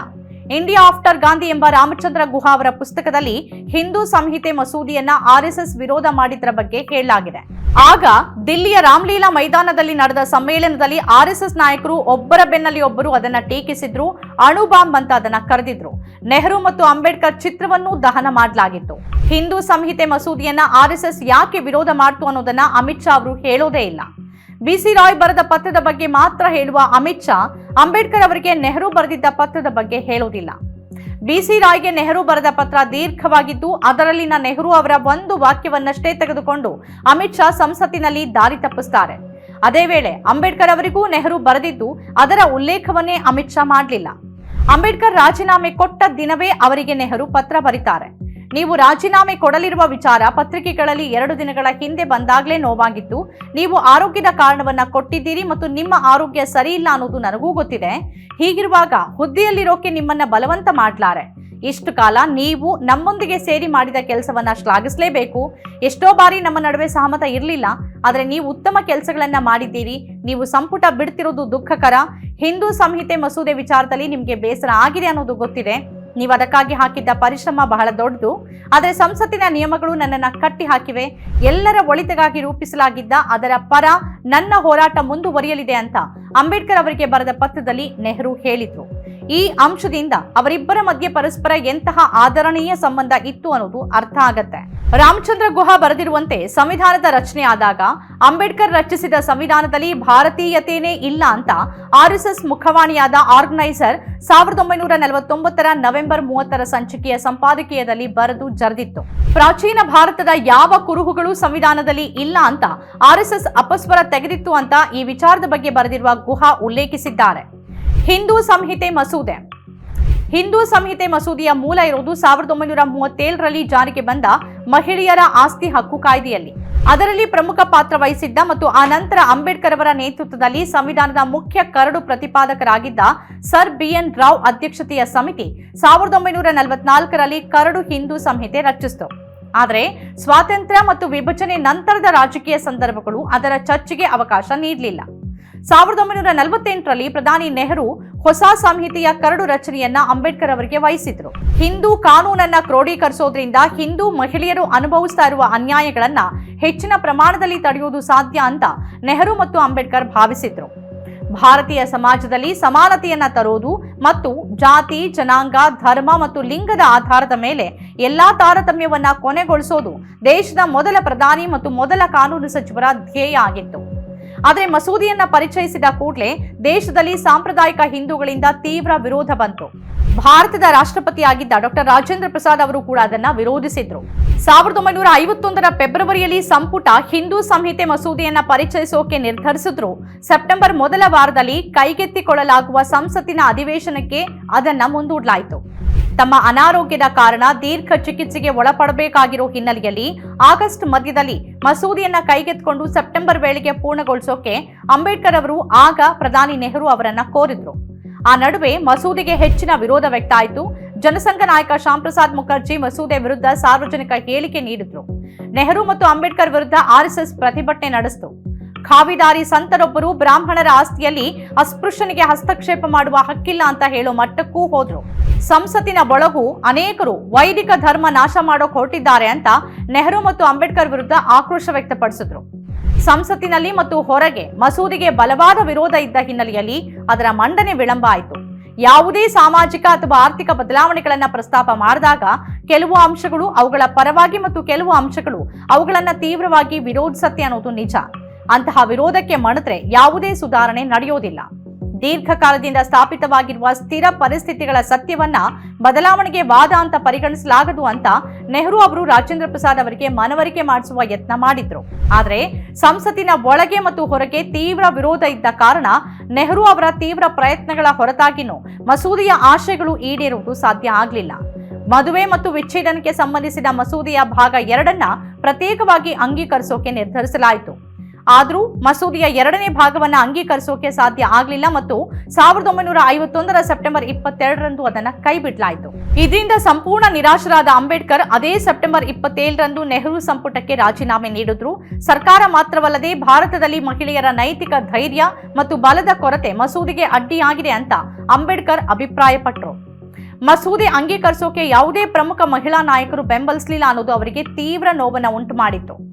ಇಂಡಿಯಾ ಆಫ್ಟರ್ ಗಾಂಧಿ ಎಂಬ ರಾಮಚಂದ್ರ ಗುಹಾ ಅವರ ಪುಸ್ತಕದಲ್ಲಿ ಹಿಂದೂ ಸಂಹಿತೆ ಮಸೂದೆಯನ್ನ ಆರ್ಎಸ್ಎಸ್ ವಿರೋಧ ಮಾಡಿದ್ರ ಬಗ್ಗೆ ಹೇಳಲಾಗಿದೆ. ಆಗ ದಿಲ್ಲಿಯ ರಾಮ್ಲೀಲಾ ಮೈದಾನದಲ್ಲಿ ನಡೆದ ಸಮ್ಮೇಳನದಲ್ಲಿ ಆರ್ಎಸ್ಎಸ್ ನಾಯಕರು ಒಬ್ಬರ ಬೆನ್ನಲ್ಲಿ ಒಬ್ಬರು ಅದನ್ನ ಟೀಕಿಸಿದ್ರು ಅಣು ಬಾಂಬ್ ಅಂತ ಅದನ್ನ ಕರೆದಿದ್ರು. ನೆಹರು ಮತ್ತು ಅಂಬೇಡ್ಕರ್ ಚಿತ್ರವನ್ನು ದಹನ ಮಾಡಲಾಗಿತ್ತು. ಹಿಂದೂ ಸಂಹಿತೆ ಮಸೂದಿಯನ್ನ ಆರ್ಎಸ್ಎಸ್ ಯಾಕೆ ವಿರೋಧ ಮಾಡ್ತು ಅನ್ನೋದನ್ನ ಅಮಿತ್ ಶಾ ಅವರು ಹೇಳೋದೇ ಇಲ್ಲ. ಬಿಸಿ ರಾಯ್ ಬರೆದ ಪತ್ರದ ಬಗ್ಗೆ ಮಾತ್ರ ಹೇಳುವ ಅಮಿತ್ ಶಾ, ಅಂಬೇಡ್ಕರ್ ಅವರಿಗೆ ನೆಹರು ಬರೆದಿದ್ದ ಪತ್ರದ ಬಗ್ಗೆ ಹೇಳುವುದಿಲ್ಲ. ಬಿಸಿ ರಾಯ್ಗೆ ನೆಹರು ಬರೆದ ಪತ್ರ ದೀರ್ಘವಾಗಿದ್ದು, ಅದರಲ್ಲಿನ ನೆಹರು ಅವರ ಒಂದು ವಾಕ್ಯವನ್ನಷ್ಟೇ ತೆಗೆದುಕೊಂಡು ಅಮಿತ್ ಶಾ ಸಂಸತ್ತಿನಲ್ಲಿ ದಾರಿ ತಪ್ಪಿಸ್ತಾರೆ. ಅದೇ ವೇಳೆ ಅಂಬೇಡ್ಕರ್ ಅವರಿಗೂ ನೆಹರು ಬರೆದಿದ್ದು, ಅದರ ಉಲ್ಲೇಖವನ್ನೇ ಅಮಿತ್ ಶಾ ಮಾಡಲಿಲ್ಲ. ಅಂಬೇಡ್ಕರ್ ರಾಜೀನಾಮೆ ಕೊಟ್ಟ ದಿನವೇ ಅವರಿಗೆ ನೆಹರು ಪತ್ರ ಬರೀತಾರೆ. ನೀವು ರಾಜೀನಾಮೆ ಕೊಡಲಿರುವ ವಿಚಾರ ಪತ್ರಿಕೆಗಳಲ್ಲಿ ಎರಡು ದಿನಗಳ ಹಿಂದೆ ಬಂದಾಗಲೇ ನೋವಾಗಿತ್ತು. ನೀವು ಆರೋಗ್ಯದ ಕಾರಣವನ್ನ ಕೊಟ್ಟಿದ್ದೀರಿ ಮತ್ತು ನಿಮ್ಮ ಆರೋಗ್ಯ ಸರಿ ಇಲ್ಲ ಅನ್ನೋದು ನನಗೂ ಗೊತ್ತಿದೆ. ಹೀಗಿರುವಾಗ ಹುದ್ದೆಯಲ್ಲಿರೋಕೆ ನಿಮ್ಮನ್ನ ಬಲವಂತ ಮಾಡ್ಲಾರೆ. ಇಷ್ಟು ಕಾಲ ನೀವು ನಮ್ಮೊಂದಿಗೆ ಸೇರಿ ಮಾಡಿದ ಕೆಲಸವನ್ನ ಶ್ಲಾಘಿಸಲೇಬೇಕು. ಎಷ್ಟೋ ಬಾರಿ ನಮ್ಮ ನಡುವೆ ಸಹಮತ ಇರಲಿಲ್ಲ. ಆದರೆ ನೀವು ಉತ್ತಮ ಕೆಲಸಗಳನ್ನ ಮಾಡಿದ್ದೀರಿ. ನೀವು ಸಂಪುಟ ಬಿಡ್ತಿರೋದು ದುಃಖಕರ. ಹಿಂದೂ ಸಂಹಿತೆ ಮಸೂದೆ ವಿಚಾರದಲ್ಲಿ ನಿಮಗೆ ಬೇಸರ ಆಗಿದೆ ಅನ್ನೋದು ಗೊತ್ತಿದೆ. ನೀವು ಅದಕ್ಕಾಗಿ ಹಾಕಿದ್ದ ಪರಿಶ್ರಮ ಬಹಳ ದೊಡ್ಡದು. ಆದರೆ ಸಂಸತ್ತಿನ ನಿಯಮಗಳು ನನ್ನನ್ನು ಕಟ್ಟಿ ಹಾಕಿವೆ ಎಲ್ಲರ ಒಳಿತಿಗಾಗಿ ರೂಪಿಸಲಾಗಿದ್ದ ಅದರ ಪರ ನನ್ನ ಹೋರಾಟ ಮುಂದುವರಿಯಲಿದೆ ಅಂತ. ಅಂಬೇಡ್ಕರ್ ಅವರಿಗೆ ಬರೆದ ಪತ್ರದಲ್ಲಿ ನೆಹರು ಹೇಳಿದ್ರು. ಈ ಅಂಶದಿಂದ ಅವರಿಬ್ಬರ ಮಧ್ಯೆ ಪರಸ್ಪರ ಎಂತಹ ಆದರಣೀಯ ಸಂಬಂಧ ಇತ್ತು ಅನ್ನೋದು ಅರ್ಥ ಆಗತ್ತೆ. ರಾಮಚಂದ್ರ ಗುಹಾ ಬರೆದಿರುವಂತೆ ಸಂವಿಧಾನದ ರಚನೆ ಆದಾಗ ಅಂಬೇಡ್ಕರ್ ರಚಿಸಿದ ಸಂವಿಧಾನದಲ್ಲಿ ಭಾರತೀಯತೆಯೇ ಇಲ್ಲ ಅಂತ ಆರ್ ಎಸ್ ಎಸ್ ಮುಖವಾಣಿಯಾದ ಆರ್ಗನೈಸರ್ ಸಾವಿರದ ಒಂಬೈನೂರ ನಲವತ್ತೊಂಬತ್ತರ ನವೆಂಬರ್ ಮೂವತ್ತರ ಸಂಚಿಕೆಯ ಸಂಪಾದಕೀಯದಲ್ಲಿ ಬರೆದು ಜರೆದಿತ್ತು. ಪ್ರಾಚೀನ ಭಾರತದ ಯಾವ ಕುರುಹುಗಳು ಸಂವಿಧಾನದಲ್ಲಿ ಇಲ್ಲ ಅಂತ ಆರ್ ಅಪಸ್ವರ ತೆಗೆದಿತ್ತು ಅಂತ ಈ ವಿಚಾರದ ಬಗ್ಗೆ ಬರೆದಿರುವ ಗುಹಾ ಉಲ್ಲೇಖಿಸಿದ್ದಾರೆ. ಹಿಂದೂ ಸಂಹಿತೆ ಮಸೂದೆ. ಹಿಂದೂ ಸಂಹಿತೆ ಮಸೂದೆಯ ಮೂಲ ಇರುವುದು ಸಾವಿರದ ಒಂಬೈನೂರ ಮೂವತ್ತೇಳರಲ್ಲಿ ಜಾರಿಗೆ ಬಂದ ಮಹಿಳೆಯರ ಆಸ್ತಿ ಹಕ್ಕು ಕಾಯ್ದೆಯಲ್ಲಿ. ಅದರಲ್ಲಿ ಪ್ರಮುಖ ಪಾತ್ರ ವಹಿಸಿದ್ದ ಮತ್ತು ಆ ನಂತರ ಅಂಬೇಡ್ಕರ್ ಅವರ ನೇತೃತ್ವದಲ್ಲಿ ಸಂವಿಧಾನದ ಮುಖ್ಯ ಕರಡು ಪ್ರತಿಪಾದಕರಾಗಿದ್ದ ಸರ್ ಬಿ ಎನ್ ರಾವ್ ಅಧ್ಯಕ್ಷತೆಯ ಸಮಿತಿ ಸಾವಿರದ ಒಂಬೈನೂರ ನಲವತ್ನಾಲ್ಕರಲ್ಲಿ ಕರಡು ಹಿಂದೂ ಸಂಹಿತೆ ರಚಿಸಿತು. ಆದರೆ ಸ್ವಾತಂತ್ರ್ಯ ಮತ್ತು ವಿಭಜನೆ ನಂತರದ ರಾಜಕೀಯ ಸಂದರ್ಭಗಳು ಅದರ ಚರ್ಚೆಗೆ ಅವಕಾಶ ನೀಡಲಿಲ್ಲ. ಸಾವಿರದ ಒಂಬೈನೂರ ನಲವತ್ತೆಂಟರಲ್ಲಿ ಪ್ರಧಾನಿ ನೆಹರು ಹೊಸ ಸಂಹಿತೆಯ ಕರಡು ರಚನೆಯನ್ನ ಅಂಬೇಡ್ಕರ್ ಅವರಿಗೆ ವಹಿಸಿದ್ರು. ಹಿಂದೂ ಕಾನೂನನ್ನ ಕ್ರೋಢೀಕರಿಸೋದ್ರಿಂದ ಹಿಂದೂ ಮಹಿಳೆಯರು ಅನುಭವಿಸ್ತಾ ಇರುವ ಅನ್ಯಾಯಗಳನ್ನ ಹೆಚ್ಚಿನ ಪ್ರಮಾಣದಲ್ಲಿ ತಡೆಯುವುದು ಸಾಧ್ಯ ಅಂತ ನೆಹರು ಮತ್ತು ಅಂಬೇಡ್ಕರ್ ಭಾವಿಸಿದ್ರು. ಭಾರತೀಯ ಸಮಾಜದಲ್ಲಿ ಸಮಾನತೆಯನ್ನ ತರೋದು ಮತ್ತು ಜಾತಿ, ಜನಾಂಗ, ಧರ್ಮ ಮತ್ತು ಲಿಂಗದ ಆಧಾರದ ಮೇಲೆ ಎಲ್ಲಾ ತಾರತಮ್ಯವನ್ನ ಕೊನೆಗೊಳಿಸೋದು ದೇಶದ ಮೊದಲ ಪ್ರಧಾನಿ ಮತ್ತು ಮೊದಲ ಕಾನೂನು ಸಚಿವರ ಧ್ಯೇಯ ಆಗಿತ್ತು. ಆದರೆ ಮಸೂದೆಯನ್ನ ಪರಿಚಯಿಸಿದ ಕೂಡಲೇ ದೇಶದಲ್ಲಿ ಸಾಂಪ್ರದಾಯಿಕ ಹಿಂದೂಗಳಿಂದ ತೀವ್ರ ವಿರೋಧ ಬಂತು. ಭಾರತದ ರಾಷ್ಟ್ರಪತಿಯಾಗಿದ್ದ ಡಾಕ್ಟರ್ ರಾಜೇಂದ್ರ ಪ್ರಸಾದ್ ಅವರು ಕೂಡ ಅದನ್ನ ವಿರೋಧಿಸಿದ್ರು. ಸಾವಿರದ ಒಂಬೈನೂರ ಐವತ್ತೊಂದರ ಫೆಬ್ರವರಿಯಲ್ಲಿ ಸಂಪುಟ ಹಿಂದೂ ಸಂಹಿತೆ ಮಸೂದೆಯನ್ನ ಪರಿಚಯಿಸೋಕೆ ನಿರ್ಧರಿಸಿದ್ರು. ಸೆಪ್ಟೆಂಬರ್ ಮೊದಲ ವಾರದಲ್ಲಿ ಕೈಗೆತ್ತಿಕೊಳ್ಳಲಾಗುವ ಸಂಸತ್ತಿನ ಅಧಿವೇಶನಕ್ಕೆ ಅದನ್ನ ಮುಂದೂಡಲಾಯಿತು. ತಮ್ಮ ಅನಾರೋಗ್ಯದ ಕಾರಣ ದೀರ್ಘ ಚಿಕಿತ್ಸೆಗೆ ಒಳಪಡಬೇಕಾಗಿರೋ ಹಿನ್ನೆಲೆಯಲ್ಲಿ ಆಗಸ್ಟ್ ಮಧ್ಯದಲ್ಲಿ ಮಸೂದೆಯನ್ನ ಕೈಗೆತ್ತಿಕೊಂಡು ಸೆಪ್ಟೆಂಬರ್ ವೇಳೆಗೆ ಪೂರ್ಣಗೊಳಿಸೋಕೆ ಅಂಬೇಡ್ಕರ್ ಅವರು ಆಗ ಪ್ರಧಾನಿ ನೆಹರು ಅವರನ್ನ ಕೋರಿದ್ರು. ಆ ನಡುವೆ ಮಸೂದೆಗೆ ಹೆಚ್ಚಿನ ವಿರೋಧ ವ್ಯಕ್ತ ಆಯಿತು ಜನಸಂಘ ನಾಯಕ ಶ್ಯಾಮ್ ಪ್ರಸಾದ್ ಮುಖರ್ಜಿ ಮಸೂದೆ ವಿರುದ್ಧ ಸಾರ್ವಜನಿಕ ಹೇಳಿಕೆ ನೀಡಿದ್ರು. ನೆಹರು ಮತ್ತು ಅಂಬೇಡ್ಕರ್ ವಿರುದ್ಧ ಆರ್ಎಸ್ಎಸ್ ಪ್ರತಿಭಟನೆ ನಡೆಸಿತು. ಖಾವಿದಾರಿ ಸಂತರೊಬ್ಬರು ಬ್ರಾಹ್ಮಣರ ಆಸ್ತಿಯಲ್ಲಿ ಅಸ್ಪೃಶ್ಯನಿಗೆ ಹಸ್ತಕ್ಷೇಪ ಮಾಡುವ ಹಕ್ಕಿಲ್ಲ ಅಂತ ಹೇಳೋ ಮಟ್ಟಕ್ಕೂ ಹೋದ್ರು. ಸಂಸತ್ತಿನ ಒಳಗೂ ಅನೇಕರು ವೈದಿಕ ಧರ್ಮ ನಾಶ ಮಾಡೋಕ್ ಹೊರಟಿದ್ದಾರೆ ಅಂತ ನೆಹರು ಮತ್ತು ಅಂಬೇಡ್ಕರ್ ವಿರುದ್ಧ ಆಕ್ರೋಶ ವ್ಯಕ್ತಪಡಿಸಿದ್ರು. ಸಂಸತ್ತಿನಲ್ಲಿ ಮತ್ತು ಹೊರಗೆ ಮಸೂದಿಗೆ ಬಲವಾದ ವಿರೋಧ ಇದ್ದ ಹಿನ್ನೆಲೆಯಲ್ಲಿ ಅದರ ಮಂಡನೆ ವಿಳಂಬ ಆಯಿತು. ಯಾವುದೇ ಸಾಮಾಜಿಕ ಅಥವಾ ಆರ್ಥಿಕ ಬದಲಾವಣೆಗಳನ್ನ ಪ್ರಸ್ತಾಪ ಮಾಡಿದಾಗ ಕೆಲವು ಅಂಶಗಳು ಅವುಗಳ ಪರವಾಗಿ ಮತ್ತು ಕೆಲವು ಅಂಶಗಳು ಅವುಗಳನ್ನ ತೀವ್ರವಾಗಿ ವಿರೋಧಿಸತ್ತೆ ಅನ್ನೋದು ನಿಜ. ಅಂತಹ ವಿರೋಧಕ್ಕೆ ಮಣಿದ್ರೆ ಯಾವುದೇ ಸುಧಾರಣೆ ನಡೆಯೋದಿಲ್ಲ. ದೀರ್ಘಕಾಲದಿಂದ ಸ್ಥಾಪಿತವಾಗಿರುವ ಸ್ಥಿರ ಪರಿಸ್ಥಿತಿಗಳ ಸತ್ಯವನ್ನ ಬದಲಾವಣೆಗೆ ವಾದ ಅಂತ ಪರಿಗಣಿಸಲಾಗದು ಅಂತ ನೆಹರು ಅವರು ರಾಜೇಂದ್ರ ಪ್ರಸಾದ್ ಅವರಿಗೆ ಮನವರಿಕೆ ಮಾಡಿಸುವ ಯತ್ನ ಮಾಡಿದ್ರು. ಆದರೆ ಸಂಸತ್ತಿನ ಒಳಗೆ ಮತ್ತು ಹೊರಗೆ ತೀವ್ರ ವಿರೋಧ ಇದ್ದ ಕಾರಣ ನೆಹರು ಅವರ ತೀವ್ರ ಪ್ರಯತ್ನಗಳ ಹೊರತಾಗಿನೂ ಮಸೂದೆಯ ಆಶಯಗಳು ಈಡೇರುವುದು ಸಾಧ್ಯ ಆಗಲಿಲ್ಲ. ಮದುವೆ ಮತ್ತು ವಿಚ್ಛೇದನಕ್ಕೆ ಸಂಬಂಧಿಸಿದ ಮಸೂದೆಯ ಭಾಗ ಎರಡನ್ನ ಪ್ರತ್ಯೇಕವಾಗಿ ಅಂಗೀಕರಿಸೋಕೆ ನಿರ್ಧರಿಸಲಾಯಿತು. ಆದರೂ ಮಸೂದೆಯ ಎರಡನೇ ಭಾಗವನ್ನು ಅಂಗೀಕರಿಸೋಕೆ ಸಾಧ್ಯ ಆಗಲಿಲ್ಲ ಮತ್ತು ಸಾವಿರದ ಒಂಬೈನೂರ ಐವತ್ತೊಂದರ ಸೆಪ್ಟೆಂಬರ್ ಇಪ್ಪತ್ತೆರಡರಂದು ಅದನ್ನು ಕೈಬಿಡಲಾಯಿತು ಇದರಿಂದ ಸಂಪೂರ್ಣ ನಿರಾಶರಾದ ಅಂಬೇಡ್ಕರ್ ಅದೇ ಸೆಪ್ಟೆಂಬರ್ ಇಪ್ಪತ್ತೇಳರಂದು ನೆಹರು ಸಂಪುಟಕ್ಕೆ ರಾಜೀನಾಮೆ ನೀಡಿದ್ರು. ಸರ್ಕಾರ ಮಾತ್ರವಲ್ಲದೆ ಭಾರತದಲ್ಲಿ ಮಹಿಳೆಯರ ನೈತಿಕ ಧೈರ್ಯ ಮತ್ತು ಬಲದ ಕೊರತೆ ಮಸೂದೆಗೆ ಅಡ್ಡಿಯಾಗಿದೆ ಅಂತ ಅಂಬೇಡ್ಕರ್ ಅಭಿಪ್ರಾಯಪಟ್ಟರು ಮಸೂದೆ ಅಂಗೀಕರಿಸೋಕೆ ಯಾವುದೇ ಪ್ರಮುಖ ಮಹಿಳಾ ನಾಯಕರು ಬೆಂಬಲಿಸಲಿಲ್ಲ ಅನ್ನೋದು ಅವರಿಗೆ ತೀವ್ರ ನೋವನ್ನು ಉಂಟು ಮಾಡಿತ್ತು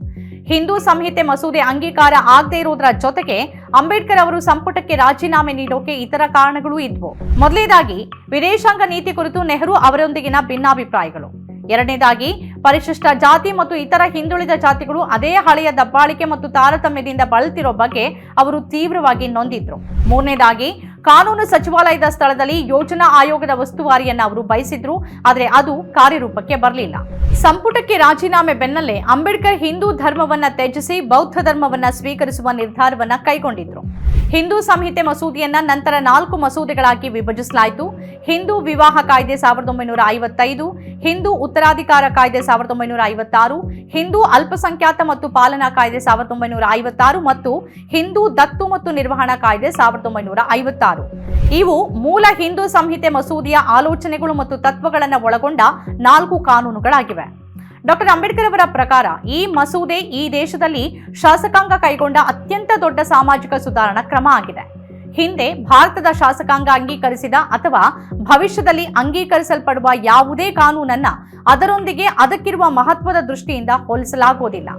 ಹಿಂದೂ ಸಂಹಿತೆ ಮಸೂದೆ ಅಂಗೀಕಾರ ಆಗದೆ ಇರುವುದರ ಜೊತೆಗೆ ಅಂಬೇಡ್ಕರ್ ಅವರು ಸಂಪುಟಕ್ಕೆ ರಾಜೀನಾಮೆ ನೀಡೋಕೆ ಇತರ ಕಾರಣಗಳು ಇದ್ವು. ಮೊದಲನೇದಾಗಿ, ವಿದೇಶಾಂಗ ನೀತಿ ಕುರಿತು ನೆಹರು ಅವರೊಂದಿಗಿನ ಭಿನ್ನಾಭಿಪ್ರಾಯಗಳು. ಎರಡನೇದಾಗಿ, ಪರಿಶಿಷ್ಟ ಜಾತಿ ಮತ್ತು ಇತರ ಹಿಂದುಳಿದ ಜಾತಿಗಳು ಅದೇ ಹಳೆಯ ದಬ್ಬಾಳಿಕೆ ಮತ್ತು ತಾರತಮ್ಯದಿಂದ ಬಳಲ್ತಿರೋ ಬಗ್ಗೆ ಅವರು ತೀವ್ರವಾಗಿ ನೊಂದಿದ್ರು. ಮೂರನೇದಾಗಿ ಕಾನೂನು ಸಚಿವಾಲಯದ ಸ್ಥಳದಲ್ಲಿ ಯೋಜನಾ ಆಯೋಗದ ಉಸ್ತುವಾರಿಯನ್ನು ಅವರು ಬಯಸಿದ್ರು, ಆದರೆ ಅದು ಕಾರ್ಯರೂಪಕ್ಕೆ ಬರಲಿಲ್ಲ. ಸಂಪುಟಕ್ಕೆ ರಾಜೀನಾಮೆ ಬೆನ್ನಲ್ಲೇ ಅಂಬೇಡ್ಕರ್ ಹಿಂದೂ ಧರ್ಮವನ್ನ ತ್ಯಜಿಸಿ ಬೌದ್ಧ ಧರ್ಮವನ್ನ ಸ್ವೀಕರಿಸುವ ನಿರ್ಧಾರವನ್ನ ಕೈಗೊಂಡಿದ್ರು. ಹಿಂದೂ ಸಂಹಿತೆ ಮಸೂದೆಯನ್ನ ನಂತರ ನಾಲ್ಕು ಮಸೂದೆಗಳಾಗಿ ವಿಭಜಿಸಲಾಯಿತು. ಹಿಂದೂ ವಿವಾಹ ಕಾಯ್ದೆ ಸಾವಿರದ ಒಂಬೈನೂರ ಐವತ್ತೈದು, ಹಿಂದೂ ಉತ್ತರಾಧಿಕಾರ ಕಾಯ್ದೆ ಸಾವಿರದ ಒಂಬೈನೂರ ಐವತ್ತಾರು, ಹಿಂದೂ ಅಲ್ಪಸಂಖ್ಯಾತ ಮತ್ತು ಪಾಲನಾ ಕಾಯ್ದೆ ಸಾವಿರದ ಒಂಬೈನೂರ ಐವತ್ತಾರು ಮತ್ತು ಹಿಂದೂ ದತ್ತು ಮತ್ತು ನಿರ್ವಹಣಾ ಕಾಯ್ದೆ ಸಾವಿರದ ಒಂಬೈನೂರ ಐವತ್ತಾರು. ಇವು ಮೂಲ ಹಿಂದೂ ಸಂಹಿತೆ ಮಸೂದೆಯ ಆಲೋಚನೆಗಳು ಮತ್ತು ತತ್ವಗಳನ್ನು ಒಳಗೊಂಡ ನಾಲ್ಕು ಕಾನೂನುಗಳಾಗಿವೆ. ಡಾಕ್ಟರ್ ಅಂಬೇಡ್ಕರ್ ಅವರ ಪ್ರಕಾರ ಈ ಮಸೂದೆ ಈ ದೇಶದಲ್ಲಿ ಶಾಸಕಾಂಗ ಕೈಗೊಂಡ ಅತ್ಯಂತ ದೊಡ್ಡ ಸಾಮಾಜಿಕ ಸುಧಾರಣಾ ಕ್ರಮ ಆಗಿದೆ. ಹಿಂದೆ ಭಾರತದ ಶಾಸಕಾಂಗ ಅಂಗೀಕರಿಸಿದ ಅಥವಾ ಭವಿಷ್ಯದಲ್ಲಿ ಅಂಗೀಕರಿಸಲ್ಪಡುವ ಯಾವುದೇ ಕಾನೂನನ್ನ ಅದರೊಂದಿಗೆ ಅದಕ್ಕಿರುವ ಮಹತ್ವದ ದೃಷ್ಟಿಯಿಂದ ಹೋಲಿಸಲಾಗುವುದಿಲ್ಲ.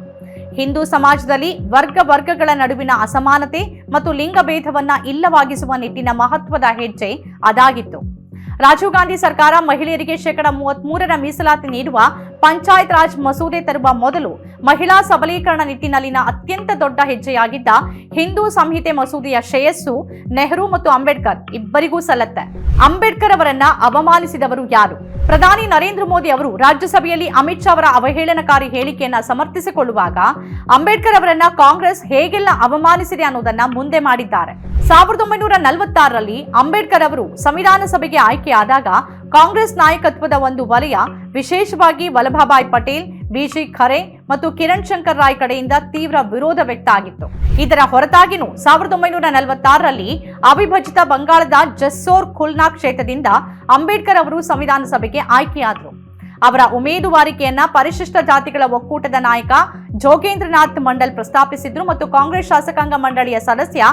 ಹಿಂದೂ ಸಮಾಜದಲ್ಲಿ ವರ್ಗ ವರ್ಗಗಳ ನಡುವಿನ ಅಸಮಾನತೆ ಮತ್ತು ಲಿಂಗಭೇದವನ್ನ ಇಲ್ಲವಾಗಿಸುವ ನಿಟ್ಟಿನ ಮಹತ್ವದ ಹೆಜ್ಜೆ ಅದಾಗಿತ್ತು. ರಾಜೀವ್ ಗಾಂಧಿ ಸರ್ಕಾರ ಮಹಿಳೆಯರಿಗೆ ಶೇಕಡ ಮೂವತ್ಮೂರರ ಮೀಸಲಾತಿ ನೀಡುವ ಪಂಚಾಯತ್ ರಾಜ್ ಮಸೂದೆ ತರುವ ಮೊದಲು ಮಹಿಳಾ ಸಬಲೀಕರಣ ನಿಟ್ಟಿನಲ್ಲಿನ ಅತ್ಯಂತ ದೊಡ್ಡ ಹೆಜ್ಜೆಯಾಗಿದ್ದ ಹಿಂದೂ ಸಂಹಿತೆ ಮಸೂದೆಯ ಶ್ರೇಯಸ್ಸು ನೆಹರು ಮತ್ತು ಅಂಬೇಡ್ಕರ್ ಇಬ್ಬರಿಗೂ ಸಲ್ಲತ್ತೆ. ಅಂಬೇಡ್ಕರ್ ಅವರನ್ನ ಅವಮಾನಿಸಿದವರು ಯಾರು? ಪ್ರಧಾನಿ ನರೇಂದ್ರ ಮೋದಿ ಅವರು ರಾಜ್ಯಸಭೆಯಲ್ಲಿ ಅಮಿತ್ ಶಾ ಅವರ ಅವಹೇಳನಕಾರಿ ಹೇಳಿಕೆಯನ್ನ ಸಮರ್ಥಿಸಿಕೊಳ್ಳುವಾಗ ಅಂಬೇಡ್ಕರ್ ಅವರನ್ನ ಕಾಂಗ್ರೆಸ್ ಹೇಗೆಲ್ಲ ಅವಮಾನಿಸಿದೆ ಅನ್ನೋದನ್ನ ಮುಂದೆ ಮಾಡಿದ್ದಾರೆ. ಸಾವಿರದ ಒಂಬೈನೂರ ನಲವತ್ತಾರರಲ್ಲಿ ಅಂಬೇಡ್ಕರ್ ಅವರು ಸಂವಿಧಾನ ಸಭೆಗೆ ಆಯ್ಕೆಯಾದಾಗ ಕಾಂಗ್ರೆಸ್ ನಾಯಕತ್ವದ ಒಂದು ವಲಯ ವಿಶೇಷವಾಗಿ ವಲ್ಲಭಭಾಯ್ ಪಟೇಲ್, ಬಿಜಿ ಖರೆ ಮತ್ತು ಕಿರಣ್ ಶಂಕರ್ ರಾಯ್ ಕಡೆಯಿಂದ ತೀವ್ರ ವಿರೋಧ ವ್ಯಕ್ತ ಆಗಿತ್ತು ಇದರ ಹೊರತಾಗಿನೂ ಸಾವಿರದ ಒಂಬೈನೂರ ನಲವತ್ತಾರರಲ್ಲಿ ಅವಿಭಜಿತ ಬಂಗಾಳದ ಜಸ್ಸೋರ್ ಖುಲ್ನಾ ಕ್ಷೇತ್ರದಿಂದ ಅಂಬೇಡ್ಕರ್ ಅವರು ಸಂವಿಧಾನ ಸಭೆಗೆ ಆಯ್ಕೆಯಾದರು. ಅವರ ಉಮೇದುವಾರಿಕೆಯನ್ನ ಪರಿಶಿಷ್ಟ ಜಾತಿಗಳ ಒಕ್ಕೂಟದ ನಾಯಕ ಜೋಗೇಂದ್ರನಾಥ್ ಮಂಡಲ್ ಪ್ರಸ್ತಾಪಿಸಿದ್ರು ಮತ್ತು ಕಾಂಗ್ರೆಸ್ ಶಾಸಕಾಂಗ ಮಂಡಳಿಯ ಸದಸ್ಯ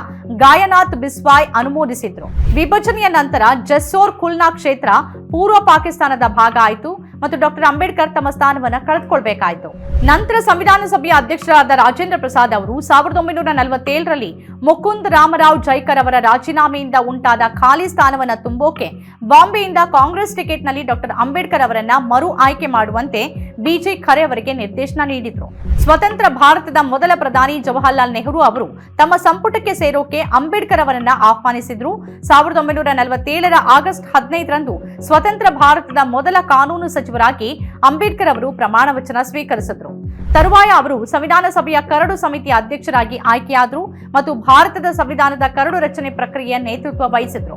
ಗಾಯನಾಥ್ ಬಿಸ್ವಾಯ್ ಅನುಮೋದಿಸಿದ್ರು. ವಿಭಜನೆಯ ನಂತರ ಜಸ್ಸೋರ್ ಖುಲ್ನಾ ಕ್ಷೇತ್ರ ಪೂರ್ವ ಪಾಕಿಸ್ತಾನದ ಭಾಗ ಆಯಿತು. ಮತ್ತು ಡಾಕ್ಟರ್ ಅಂಬೇಡ್ಕರ್ ತಮ್ಮ ಸ್ಥಾನವನ್ನ ಕಳೆದುಕೊಳ್ಬೇಕಾಯಿತು. ನಂತರ ಸಂವಿಧಾನ ಸಭೆಯ ಅಧ್ಯಕ್ಷರಾದ ರಾಜೇಂದ್ರ ಪ್ರಸಾದ್ ಅವರು ಸಾವಿರದ ಒಂಬೈನೂರ ನಲವತ್ತೇಳರಲ್ಲಿ ಮುಕುಂದ್ ರಾಮರಾವ್ ಜೈಕರ್ ಅವರ ರಾಜೀನಾಮೆಯಿಂದ ಉಂಟಾದ ಖಾಲಿ ಸ್ಥಾನವನ್ನ ತುಂಬೋಕೆ ಬಾಂಬೆಯಿಂದ ಕಾಂಗ್ರೆಸ್ ಟಿಕೆಟ್ನಲ್ಲಿ ಡಾಕ್ಟರ್ ಅಂಬೇಡ್ಕರ್ ಅವರನ್ನ ಮರು ಆಯ್ಕೆ ಮಾಡುವಂತೆ ಬಿಜೆ ಖರೆ ಅವರಿಗೆ ನಿರ್ದೇಶನ ನೀಡಿದ್ರು. ಸ್ವತಂತ್ರ ಭಾರತದ ಮೊದಲ ಪ್ರಧಾನಿ ಜವಾಹರ್ಲಾಲ್ ನೆಹರು ಅವರು ತಮ್ಮ ಸಂಪುಟಕ್ಕೆ ಸೇರೋಕೆ ಅಂಬೇಡ್ಕರ್ ಅವರನ್ನ ಆಹ್ವಾನಿಸಿದ್ರು. ಸಾವಿರದ ಒಂಬೈನೂರ ನಲವತ್ತೇಳರ ಆಗಸ್ಟ್ ಹದಿನೈದರಂದು ಸ್ವತಂತ್ರ ಭಾರತದ ಮೊದಲ ಕಾನೂನು ಸಚಿವರಾಗಿ ಅಂಬೇಡ್ಕರ್ ಅವರು ಪ್ರಮಾಣ ವಚನ ಸ್ವೀಕರಿಸಿದ್ರು. ತರುವಾಯ ಅವರು ಸಂವಿಧಾನ ಸಭೆಯ ಕರಡು ಸಮಿತಿಯ ಅಧ್ಯಕ್ಷರಾಗಿ ಆಯ್ಕೆಯಾದರು ಮತ್ತು ಭಾರತದ ಸಂವಿಧಾನದ ಕರಡು ರಚನೆ ಪ್ರಕ್ರಿಯೆಯ ನೇತೃತ್ವ ವಹಿಸಿದ್ರು.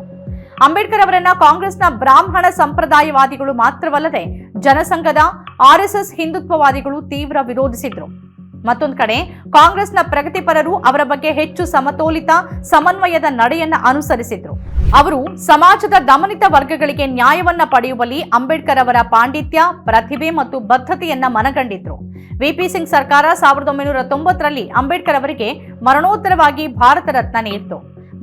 ಅಂಬೇಡ್ಕರ್ ಅವರನ್ನ ಕಾಂಗ್ರೆಸ್ನ ಬ್ರಾಹ್ಮಣ ಸಂಪ್ರದಾಯವಾದಿಗಳು ಮಾತ್ರವಲ್ಲದೆ ಜನಸಂಘದ ಆರ್ಎಸ್ಎಸ್ ಹಿಂದುತ್ವವಾದಿಗಳು ತೀವ್ರ ವಿರೋಧಿಸಿದ್ರು. ಮತ್ತೊಂದು ಕಡೆ, ಕಾಂಗ್ರೆಸ್ನ ಪ್ರಗತಿಪರರು ಅವರ ಬಗ್ಗೆ ಹೆಚ್ಚು ಸಮತೋಲಿತ ಸಮನ್ವಯದ ನಡೆಯನ್ನ ಅನುಸರಿಸಿದ್ರು. ಅವರು ಸಮಾಜದ ದಮನಿತ ವರ್ಗಗಳಿಗೆ ನ್ಯಾಯವನ್ನ ಪಡೆಯುವಲ್ಲಿ ಅಂಬೇಡ್ಕರ್ ಅವರ ಪಾಂಡಿತ್ಯ, ಪ್ರತಿಭೆ ಮತ್ತು ಬದ್ಧತೆಯನ್ನ ಮನಗಂಡಿದ್ರು. ವಿಪಿ ಸಿಂಗ್ ಸರ್ಕಾರ ಸಾವಿರದ ಒಂಬೈನೂರ ತೊಂಬತ್ತರಲ್ಲಿ ಅಂಬೇಡ್ಕರ್ ಅವರಿಗೆ ಮರಣೋತ್ತರವಾಗಿ ಭಾರತ ರತ್ನ ನೀಡಿತು.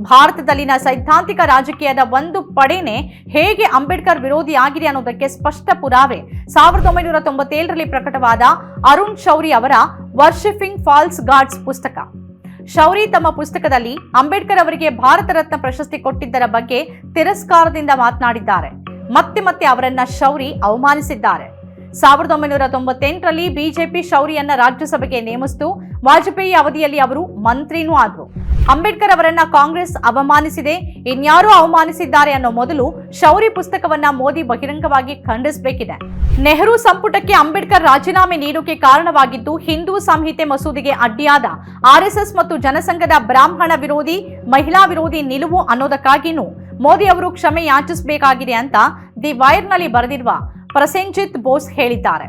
ಭಾರತದಲ್ಲಿನ ಸೈದ್ಧಾಂತಿಕ ರಾಜಕೀಯದ ಒಂದು ಪಡೆನೆ ಹೇಗೆ ಅಂಬೇಡ್ಕರ್ ವಿರೋಧಿ ಆಗಿದೆ ಅನ್ನೋದಕ್ಕೆ ಸ್ಪಷ್ಟ ಪುರಾವೆ. ಸಾವಿರದ ಒಂಬೈನೂರ ತೊಂಬತ್ತೇಳರಲ್ಲಿ ಪ್ರಕಟವಾದ ಅರುಣ್ ಶೌರಿ ಅವರ ವರ್ಷಿಫಿಂಗ್ ಫಾಲ್ಸ್ ಗಾಡ್ಸ್ ಪುಸ್ತಕ. ಶೌರಿ ತಮ್ಮ ಪುಸ್ತಕದಲ್ಲಿ ಅಂಬೇಡ್ಕರ್ ಅವರಿಗೆ ಭಾರತ ರತ್ನ ಪ್ರಶಸ್ತಿ ಕೊಟ್ಟಿದ್ದರ ಬಗ್ಗೆ ತಿರಸ್ಕಾರದಿಂದ ಮಾತನಾಡಿದ್ದಾರೆ. ಮತ್ತೆ ಮತ್ತೆ ಅವರನ್ನ ಶೌರಿ ಅವಮಾನಿಸಿದ್ದಾರೆ. ಸಾವಿರದ ಒಂಬೈನೂರ ತೊಂಬತ್ತೆಂಟರಲ್ಲಿ ಬಿಜೆಪಿ ಶೌರಿಯನ್ನ ರಾಜ್ಯಸಭೆಗೆ ನೇಮಿಸಿತು. ವಾಜಪೇಯಿ ಅವಧಿಯಲ್ಲಿ ಅವರು ಮಂತ್ರಿನೂ ಆದರು. ಅಂಬೇಡ್ಕರ್ ಅವರನ್ನ ಕಾಂಗ್ರೆಸ್ ಅವಮಾನಿಸಿದೆ. ಇನ್ಯಾರು ಅವಮಾನಿಸಿದ್ದಾರೆ ಅನ್ನೋ ಮೊದಲು ಶೌರಿ ಪುಸ್ತಕವನ್ನ ಮೋದಿ ಬಹಿರಂಗವಾಗಿ ಖಂಡಿಸಬೇಕಿದೆ. ನೆಹರು ಸಂಪುಟಕ್ಕೆ ಅಂಬೇಡ್ಕರ್ ರಾಜೀನಾಮೆ ನೀಡೋಕೆ ಕಾರಣವಾಗಿದ್ದು ಹಿಂದೂ ಸಂಹಿತೆ ಮಸೂದೆಗೆ ಅಡ್ಡಿಯಾದ ಆರ್ಎಸ್ಎಸ್ ಮತ್ತು ಜನಸಂಘದ ಬ್ರಾಹ್ಮಣ ವಿರೋಧಿ, ಮಹಿಳಾ ವಿರೋಧಿ ನಿಲುವು ಅನ್ನೋದಕ್ಕಾಗಿನೂ ಮೋದಿ ಅವರು ಕ್ಷಮೆ ಯಾಚಿಸಬೇಕಾಗಿದೆ ಅಂತ ದಿ ವೈರ್ನಲ್ಲಿ ಬರೆದಿರುವ ಪ್ರಸೆಂಜಿತ್ ಬೋಸ್ ಹೇಳಿದ್ದಾರೆ.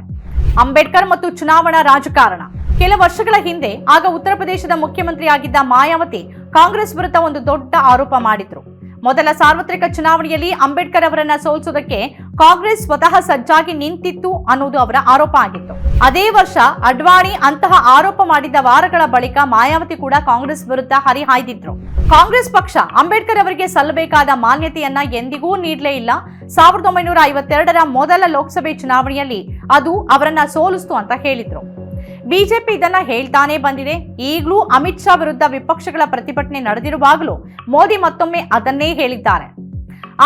ಅಂಬೇಡ್ಕರ್ ಮತ್ತು ಚುನಾವಣಾ ರಾಜಕಾರಣ. ಕೆಲ ವರ್ಷಗಳ ಹಿಂದೆ ಆಗ ಉತ್ತರ ಪ್ರದೇಶದ ಮುಖ್ಯಮಂತ್ರಿಯಾಗಿದ್ದ ಮಾಯಾವತಿ ಕಾಂಗ್ರೆಸ್ ವಿರುದ್ಧ ಒಂದು ದೊಡ್ಡ ಆರೋಪ ಮಾಡಿದ್ರು. ಮೊದಲ ಸಾರ್ವತ್ರಿಕ ಚುನಾವಣೆಯಲ್ಲಿ ಅಂಬೇಡ್ಕರ್ ಅವರನ್ನ ಸೋಲಿಸುವುದಕ್ಕೆ ಕಾಂಗ್ರೆಸ್ ಸ್ವತಃ ಸಜ್ಜಾಗಿ ನಿಂತಿತ್ತು ಅನ್ನೋದು ಅವರ ಆರೋಪ ಆಗಿತ್ತು. ಅದೇ ವರ್ಷ ಅಡ್ವಾಣಿ ಅಂತಹ ಆರೋಪ ಮಾಡಿದ ವಾರಗಳ ಬಳಿಕ ಮಾಯಾವತಿ ಕೂಡ ಕಾಂಗ್ರೆಸ್ ವಿರುದ್ಧ ಹರಿಹಾಯ್ದಿದ್ರು. ಕಾಂಗ್ರೆಸ್ ಪಕ್ಷ ಅಂಬೇಡ್ಕರ್ ಅವರಿಗೆ ಸಲ್ಲಬೇಕಾದ ಮಾನ್ಯತೆಯನ್ನ ಎಂದಿಗೂ ನೀಡಲೇ ಇಲ್ಲ. ಸಾವಿರದ ಒಂಬೈನೂರ ಐವತ್ತೆರಡರ ಮೊದಲ ಲೋಕಸಭೆ ಚುನಾವಣೆಯಲ್ಲಿ ಅದು ಅವರನ್ನ ಸೋಲಿಸ್ತು ಅಂತ ಹೇಳಿದ್ರು. ಬಿಜೆಪಿ ಇದನ್ನ ಹೇಳ್ತಾನೆ ಬಂದಿದೆ. ಈಗಲೂ ಅಮಿತ್ ಶಾ ವಿರುದ್ಧ ವಿಪಕ್ಷಗಳ ಪ್ರತಿಭಟನೆ ನಡೆದಿರುವಾಗಲೂ ಮೋದಿ ಮತ್ತೊಮ್ಮೆ ಅದನ್ನೇ ಹೇಳಿದ್ದಾರೆ.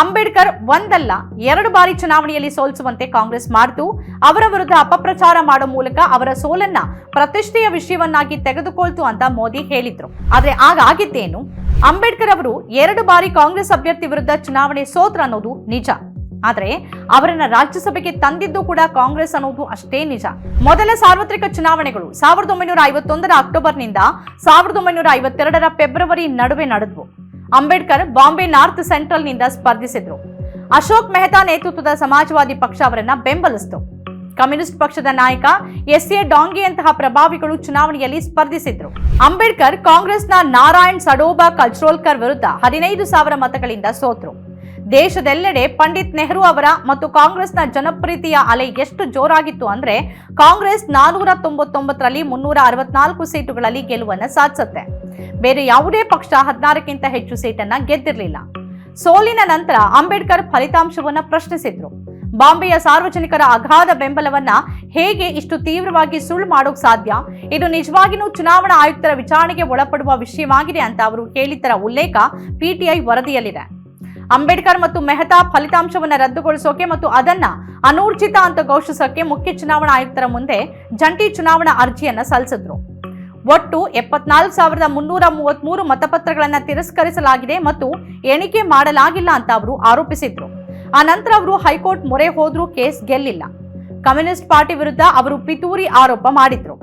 ಅಂಬೇಡ್ಕರ್ ಒಂದಲ್ಲ, ಎರಡು ಬಾರಿ ಚುನಾವಣೆಯಲ್ಲಿ ಸೋಲಿಸುವಂತೆ ಕಾಂಗ್ರೆಸ್ ಮಾಡಿತು. ಅವರ ವಿರುದ್ಧ ಅಪಪ್ರಚಾರ ಮಾಡೋ ಮೂಲಕ ಅವರ ಸೋಲನ್ನ ಪ್ರತಿಷ್ಠೆಯ ವಿಷಯವನ್ನಾಗಿ ತೆಗೆದುಕೊಳ್ತು ಅಂತ ಮೋದಿ ಹೇಳಿದ್ರು. ಆದ್ರೆ ಆಗಾಗಿದ್ದೇನು ಅಂಬೇಡ್ಕರ್ ಅವರು ಎರಡು ಬಾರಿ ಕಾಂಗ್ರೆಸ್ ಅಭ್ಯರ್ಥಿ ವಿರುದ್ಧ ಚುನಾವಣೆ ಸೋತ್ರ ಅನ್ನೋದು ನಿಜ. ಆದ್ರೆ ಅವರನ್ನ ರಾಜ್ಯಸಭೆಗೆ ತಂದಿದ್ದು ಕೂಡ ಕಾಂಗ್ರೆಸ್ ಅನ್ನೋದು ಅಷ್ಟೇ ನಿಜ. ಮೊದಲ ಸಾರ್ವತ್ರಿಕ ಚುನಾವಣೆಗಳು ಸಾವಿರದ ಒಂಬೈನೂರ ಐವತ್ತೊಂದರ ಅಕ್ಟೋಬರ್ನಿಂದ ಸಾವಿರದ ಒಂಬೈನೂರ ಐವತ್ತೆರಡರ ಫೆಬ್ರವರಿ ನಡುವೆ ನಡೆದವು. ಅಂಬೇಡ್ಕರ್ ಬಾಂಬೆ ನಾರ್ತ್ ಸೆಂಟ್ರಲ್ನಿಂದ ಸ್ಪರ್ಧಿಸಿದ್ರು. ಅಶೋಕ್ ಮೆಹ್ತಾ ನೇತೃತ್ವದ ಸಮಾಜವಾದಿ ಪಕ್ಷ ಅವರನ್ನ ಬೆಂಬಲಿಸಿತು. ಕಮ್ಯುನಿಸ್ಟ್ ಪಕ್ಷದ ನಾಯಕ ಎಸ್ ಎ ಡಾಂಗೆಯಂತಹ ಪ್ರಭಾವಿಗಳು ಚುನಾವಣೆಯಲ್ಲಿ ಸ್ಪರ್ಧಿಸಿದ್ರು. ಅಂಬೇಡ್ಕರ್ ಕಾಂಗ್ರೆಸ್ನ ನಾರಾಯಣ್ ಸಡೋಬಾ ಕಲ್ಚ್ರೋಲ್ಕರ್ ವಿರುದ್ಧ ಹದಿನೈದು ಸಾವಿರ ಮತಗಳಿಂದ ಸೋತರು. ದೇಶದೆಲ್ಲೆಡೆ ಪಂಡಿತ್ ನೆಹರು ಅವರ ಮತ್ತು ಕಾಂಗ್ರೆಸ್ನ ಜನಪ್ರೀತಿಯ ಅಲೆ ಎಷ್ಟು ಜೋರಾಗಿತ್ತು ಅಂದ್ರೆ ಕಾಂಗ್ರೆಸ್ ನಾನೂರ ತೊಂಬತ್ತೊಂಬತ್ತರಲ್ಲಿ ಮುನ್ನೂರ ಅರವತ್ನಾಲ್ಕು ಸೀಟುಗಳಲ್ಲಿ ಗೆಲುವನ್ನ ಸಾಧಿಸುತ್ತೆ. ಬೇರೆ ಯಾವುದೇ ಪಕ್ಷ ಹದಿನಾರಕ್ಕಿಂತ ಹೆಚ್ಚು ಸೀಟನ್ನ ಗೆದ್ದಿರಲಿಲ್ಲ. ಸೋಲಿನ ನಂತರ ಅಂಬೇಡ್ಕರ್ ಫಲಿತಾಂಶವನ್ನ ಪ್ರಶ್ನಿಸಿದ್ರು. ಬಾಂಬೆಯ ಸಾರ್ವಜನಿಕರ ಅಗಾಧ ಬೆಂಬಲವನ್ನ ಹೇಗೆ ಇಷ್ಟು ತೀವ್ರವಾಗಿ ಸುಳ್ಳು ಮಾಡೋಕ್ ಸಾಧ್ಯ? ಇದು ನಿಜವಾಗಿಯೂ ಚುನಾವಣಾ ಆಯುಕ್ತರ ವಿಚಾರಣೆಗೆ ಒಳಪಡುವ ವಿಷಯವಾಗಿದೆ ಅಂತ ಅವರು ಹೇಳಿದ್ದರ ಉಲ್ಲೇಖ ಪಿಟಿಐ ವರದಿಯಲ್ಲಿದೆ. ಅಂಬೇಡ್ಕರ್ ಮತ್ತು ಮೆಹ್ತಾ ಫಲಿತಾಂಶವನ್ನು ರದ್ದುಗೊಳಿಸೋಕೆ ಮತ್ತು ಅದನ್ನ ಅನೂರ್ಜಿತ ಅಂತ ಘೋಷಿಸೋಕೆ ಮುಖ್ಯ ಚುನಾವಣಾ ಆಯುಕ್ತರ ಮುಂದೆ ಜಂಟಿ ಚುನಾವಣಾ ಅರ್ಜಿಯನ್ನ ಸಲ್ಲಿಸಿದ್ರು. ಒಟ್ಟು ಎಪ್ಪತ್ನಾಲ್ಕು ಸಾವಿರದ ಮುನ್ನೂರ ಮೂವತ್ತ್ಮೂರು ಮತಪತ್ರಗಳನ್ನ ತಿರಸ್ಕರಿಸಲಾಗಿದೆ ಮತ್ತು ಎಣಿಕೆ ಮಾಡಲಾಗಿಲ್ಲ ಅಂತ ಅವರು ಆರೋಪಿಸಿದ್ರು. ಆ ನಂತರ ಅವರು ಹೈಕೋರ್ಟ್ ಮೊರೆ ಹೋದ್ರೂ ಕೇಸ್ ಗೆಲ್ಲಿಲ್ಲ. ಕಮ್ಯುನಿಸ್ಟ್ ಪಾರ್ಟಿ ವಿರುದ್ಧ ಅವರು ಪಿತೂರಿ ಆರೋಪ ಮಾಡಿದ್ರು.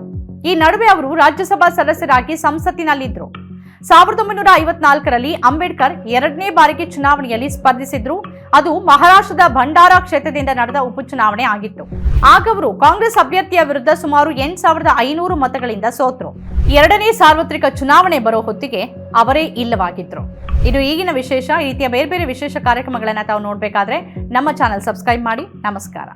ಈ ನಡುವೆ ಅವರು ರಾಜ್ಯಸಭಾ ಸದಸ್ಯರಾಗಿ ಸಂಸತ್ತಿನಲ್ಲಿದ್ರು. ಸಾವಿರದ ಒಂಬೈನೂರ ಐವತ್ನಾಲ್ಕರಲ್ಲಿ ಅಂಬೇಡ್ಕರ್ ಎರಡನೇ ಬಾರಿಗೆ ಚುನಾವಣೆಯಲ್ಲಿ ಸ್ಪರ್ಧಿಸಿದ್ರು. ಅದು ಮಹಾರಾಷ್ಟ್ರದ ಭಂಡಾರ ಕ್ಷೇತ್ರದಿಂದ ನಡೆದ ಉಪಚುನಾವಣೆ ಆಗಿತ್ತು. ಆಗ ಅವರು ಕಾಂಗ್ರೆಸ್ ಅಭ್ಯರ್ಥಿಯ ವಿರುದ್ಧ ಸುಮಾರು ಎಂಟು ಸಾವಿರದ ಐನೂರು ಮತಗಳಿಂದ ಸೋತರು. ಎರಡನೇ ಸಾರ್ವತ್ರಿಕ ಚುನಾವಣೆ ಬರೋ ಹೊತ್ತಿಗೆ ಅವರೇ ಇಲ್ಲವಾಗಿದ್ರು. ಇದು ಈಗಿನ ವಿಶೇಷ ರೀತಿಯ ಬೇರೆ ಬೇರೆ ವಿಶೇಷ ಕಾರ್ಯಕ್ರಮಗಳನ್ನ ತಾವು ನೋಡಬೇಕಾದ್ರೆ ನಮ್ಮ ಚಾನಲ್ ಸಬ್ಸ್ಕ್ರೈಬ್ ಮಾಡಿ. ನಮಸ್ಕಾರ.